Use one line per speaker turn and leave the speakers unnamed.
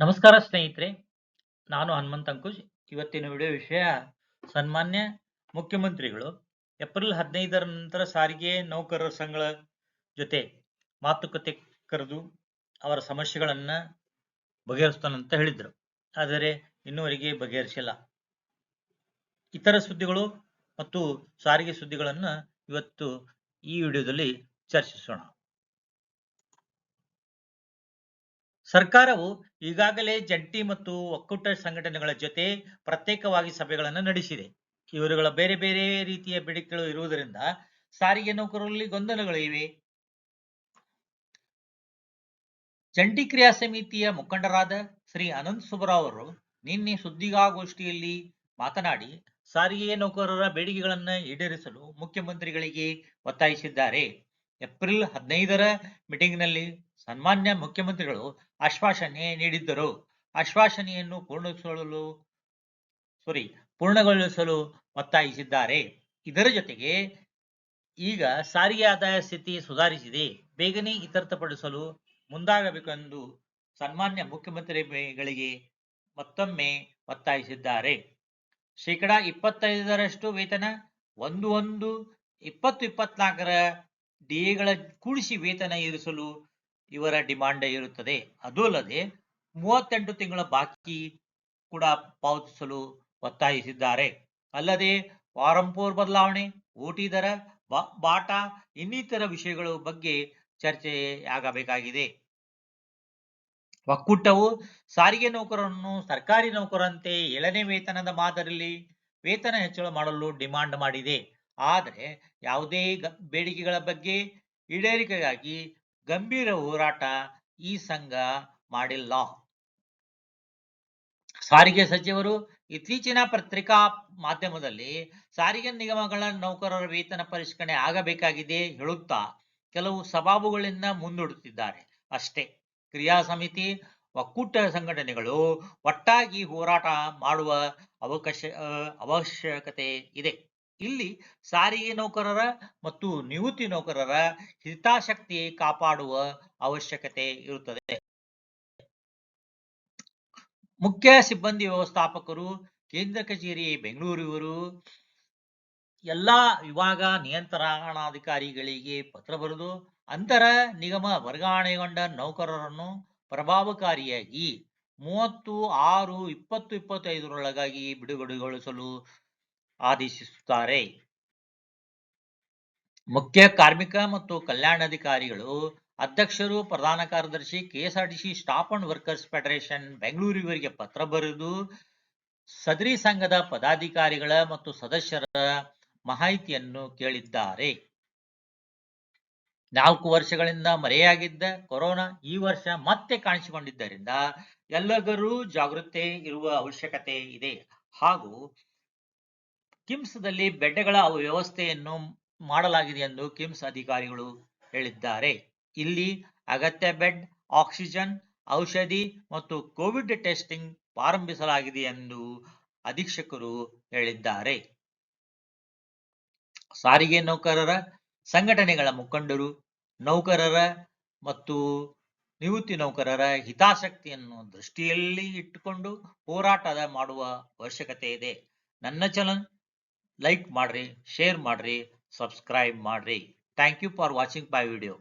ನಮಸ್ಕಾರ ಸ್ನೇಹಿತರೆ, ನಾನು ಹನುಮಂತ್ ಅಂಕುಶ್. ಇವತ್ತಿನ ವಿಡಿಯೋ ವಿಷಯ, ಸನ್ಮಾನ್ಯ ಮುಖ್ಯಮಂತ್ರಿಗಳು. ಏಪ್ರಿಲ್ ಹದಿನೈದರ ನಂತರ ಸಾರಿಗೆ ನೌಕರರ ಸಂಘಗಳ ಜೊತೆ ಮಾತುಕತೆ ಕರೆದು ಅವರ ಸಮಸ್ಯೆಗಳನ್ನು ಬಗೆಹರಿಸ್ತಾನಂತ ಹೇಳಿದರು. ಆದರೆ ಇನ್ನುವರೆಗೆ ಬಗೆಹರಿಸಿಲ್ಲ. ಇತರ ಸುದ್ದಿಗಳು ಮತ್ತು ಸಾರಿಗೆ ಸುದ್ದಿಗಳನ್ನು ಇವತ್ತು ಈ ವಿಡಿಯೋದಲ್ಲಿ ಚರ್ಚಿಸೋಣ. ಸರ್ಕಾರವು ಈಗಾಗಲೇ ಜಂಟಿ ಮತ್ತು ಒಕ್ಕೂಟ ಸಂಘಟನೆಗಳ ಜೊತೆ ಪ್ರತ್ಯೇಕವಾಗಿ ಸಭೆಗಳನ್ನು ನಡೆಸಿದೆ. ಇವರುಗಳ ಬೇರೆ ಬೇರೆ ರೀತಿಯ ಬೇಡಿಕೆಗಳು ಇರುವುದರಿಂದ ಸಾರಿಗೆ ನೌಕರರಲ್ಲಿ ಗೊಂದಲಗಳಿವೆ ಜಂಟಿ ಕ್ರಿಯಾ ಸಮಿತಿಯ ಮುಖಂಡರಾದ ಶ್ರೀ ಅನಂತ್ ಸುಬ್ರಾವ್ ಅವರು ನಿನ್ನೆ ಸುದ್ದಿಗಾಗೋಷ್ಠಿಯಲ್ಲಿ ಮಾತನಾಡಿ, ಸಾರಿಗೆ ನೌಕರರ ಬೇಡಿಕೆಗಳನ್ನು ಈಡೇರಿಸಲು ಮುಖ್ಯಮಂತ್ರಿಗಳಿಗೆ ಒತ್ತಾಯಿಸಿದ್ದಾರೆ. ಏಪ್ರಿಲ್ ಹದಿನೈದರ ಮೀಟಿಂಗ್ನಲ್ಲಿ ಸನ್ಮಾನ್ಯ ಮುಖ್ಯಮಂತ್ರಿಗಳು ಆಶ್ವಾಸನೆ ನೀಡಿದ್ದರು. ಆಶ್ವಾಸನೆಯನ್ನು ಪೂರ್ಣಗೊಳಿಸಲು ಸಾರಿ ಪೂರ್ಣಗೊಳಿಸಲು ಒತ್ತಾಯಿಸಿದ್ದಾರೆ. ಇದರ ಜೊತೆಗೆ ಈಗ ಸಾರಿಗೆ ಆದಾಯ ಸ್ಥಿತಿ ಸುಧಾರಿಸಿದೆ. ಬೇಗನೆ ಇತರ್ಥಪಡಿಸಲು ಮುಂದಾಗಬೇಕೆಂದು ಸನ್ಮಾನ್ಯ ಮುಖ್ಯಮಂತ್ರಿಗಳಿಗೆ ಮತ್ತೊಮ್ಮೆ ಒತ್ತಾಯಿಸಿದ್ದಾರೆ. ಶೇಕಡಾ ಇಪ್ಪತ್ತೈದರಷ್ಟು ವೇತನ, ಒಂದು ಒಂದು ಇಪ್ಪತ್ತು ಇಪ್ಪತ್ನಾಲ್ಕರ ಡಿಎಗಳ ಕೂಡಿಸಿ ವೇತನ ಇರಿಸಲು ಇವರ ಡಿಮಾಂಡ್ ಇರುತ್ತದೆ. ಅದೂ ಅಲ್ಲದೆ ಮೂವತ್ತೆಂಟು ತಿಂಗಳ ಬಾಕಿ ಕೂಡ ಪಾವತಿಸಲು ಒತ್ತಾಯಿಸಿದ್ದಾರೆ. ಅಲ್ಲದೆ ವಾರಂಪೂರ್ ಬದಲಾವಣೆ, ಓಟಿ ದರ ಬಾಟ, ಇನ್ನಿತರ ವಿಷಯಗಳ ಬಗ್ಗೆ ಚರ್ಚೆಯಾಗಬೇಕಾಗಿದೆ. ಒಕ್ಕೂಟವು ಸಾರಿಗೆ ನೌಕರರನ್ನು ಸರ್ಕಾರಿ ನೌಕರರಂತೆ ಏಳನೇ ವೇತನದ ಮಾದರಿಯಲ್ಲಿ ವೇತನ ಹೆಚ್ಚಳ ಮಾಡಲು ಡಿಮಾಂಡ್ ಮಾಡಿದೆ. ಆದರೆ ಯಾವುದೇ ಬೇಡಿಕೆಗಳ ಬಗ್ಗೆ ಈಡೇರಿಕೆಗಾಗಿ ಗಂಭೀರ ಹೋರಾಟ ಈ ಸಂಘ ಮಾಡಿಲ್ಲ. ಸಾರಿಗೆ ಸಚಿವರು ಇತ್ತೀಚಿನ ಪತ್ರಿಕಾ ಮಾಧ್ಯಮದಲ್ಲಿ ಸಾರಿಗೆ ನಿಗಮಗಳ ನೌಕರರ ವೇತನ ಪರಿಷ್ಕರಣೆ ಆಗಬೇಕಾಗಿದೆ ಹೇಳುತ್ತಾ ಕೆಲವು ಸಬಾಬುಗಳಿಂದ ಮುಂದೂಡುತ್ತಿದ್ದಾರೆ. ಅಷ್ಟೇ, ಕ್ರಿಯಾ ಸಮಿತಿ, ಒಕ್ಕೂಟ ಸಂಘಟನೆಗಳು ಒಟ್ಟಾಗಿ ಹೋರಾಟ ಮಾಡುವ ಅವಕಾಶ, ಅವಶ್ಯಕತೆ ಇದೆ. ಇಲ್ಲಿ ಸಾರಿಗೆ ನೌಕರರ ಮತ್ತು ನಿವೃತ್ತಿ ನೌಕರರ ಹಿತಾಸಕ್ತಿ ಕಾಪಾಡುವ ಅವಶ್ಯಕತೆ ಇರುತ್ತದೆ. ಮುಖ್ಯ ಸಿಬ್ಬಂದಿ ವ್ಯವಸ್ಥಾಪಕರು, ಕೇಂದ್ರ ಕಚೇರಿ ಬೆಂಗಳೂರಿವರು ಎಲ್ಲಾ ವಿಭಾಗ ನಿಯಂತ್ರಣಾಧಿಕಾರಿಗಳಿಗೆ ಪತ್ರ ಬರೆದು ಅಂತರ ನಿಗಮ ವರ್ಗಾವಣೆಗೊಂಡ ನೌಕರರನ್ನು ಪ್ರಭಾವಕಾರಿಯಾಗಿ ಮೂವತ್ತು ಆರು ಇಪ್ಪತ್ತು ಇಪ್ಪತ್ತೈದರೊಳಗಾಗಿ ಬಿಡುಗಡೆಗೊಳಿಸಲು ಆದೇಶಿಸುತ್ತಾರೆ. ಮುಖ್ಯ ಕಾರ್ಮಿಕ ಮತ್ತು ಕಲ್ಯಾಣಾಧಿಕಾರಿಗಳು, ಅಧ್ಯಕ್ಷರು, ಪ್ರಧಾನ ಕಾರ್ಯದರ್ಶಿ, KSRTC, staff and workers federation ಬೆಂಗಳೂರಿವರಿಗೆ ಪತ್ರ ಬರೆದು, ಸದರಿ ಸಂಘದ ಪದಾಧಿಕಾರಿಗಳ ಮತ್ತು ಸದಸ್ಯರ ಮಾಹಿತಿಯನ್ನು ಕೇಳಿದ್ದಾರೆ. ನಾಲ್ಕು ವರ್ಷಗಳಿಂದ ಮರೆಯಾಗಿದ್ದ ಕೊರೋನಾ ಈ ವರ್ಷ ಮತ್ತೆ ಕಾಣಿಸಿಕೊಂಡಿದ್ದರಿಂದ ಎಲ್ಲರೂ ಜಾಗೃತೆ ಇರುವ ಅವಶ್ಯಕತೆ ಇದೆ. ಹಾಗೂ ಕಿಮ್ಸ್ದಲ್ಲಿ ಬೆಡ್ಗಳ ವ್ಯವಸ್ಥೆಯನ್ನು ಮಾಡಲಾಗಿದೆ ಎಂದು ಕಿಮ್ಸ್ ಅಧಿಕಾರಿಗಳು ಹೇಳಿದ್ದಾರೆ. ಇಲ್ಲಿ ಅಗತ್ಯ ಬೆಡ್, ಆಕ್ಸಿಜನ್, ಔಷಧಿ ಮತ್ತು ಕೋವಿಡ್ ಟೆಸ್ಟಿಂಗ್ ಪ್ರಾರಂಭಿಸಲಾಗಿದೆ ಎಂದು ಅಧೀಕ್ಷಕರು ಹೇಳಿದ್ದಾರೆ. ಸಾರಿಗೆ ನೌಕರರ ಸಂಘಟನೆಗಳ ಮುಖಂಡರು, ನೌಕರರ ಮತ್ತು ನಿವೃತ್ತಿ ನೌಕರರ ಹಿತಾಸಕ್ತಿಯನ್ನು ದೃಷ್ಟಿಯಲ್ಲಿ ಇಟ್ಟುಕೊಂಡು ಹೋರಾಟದ ಮಾಡುವ ಅವಶ್ಯಕತೆ ಇದೆ. ನನ್ನ ಚಾನಲ್ ಲೈಕ್ ಮಾಡ್ರಿ ಶೇರ್ ಮಾಡ್ರಿ ಸಬ್ಸ್ಕ್ರೈಬ್ ಮಾಡ್ರಿ. Thank you for watching my video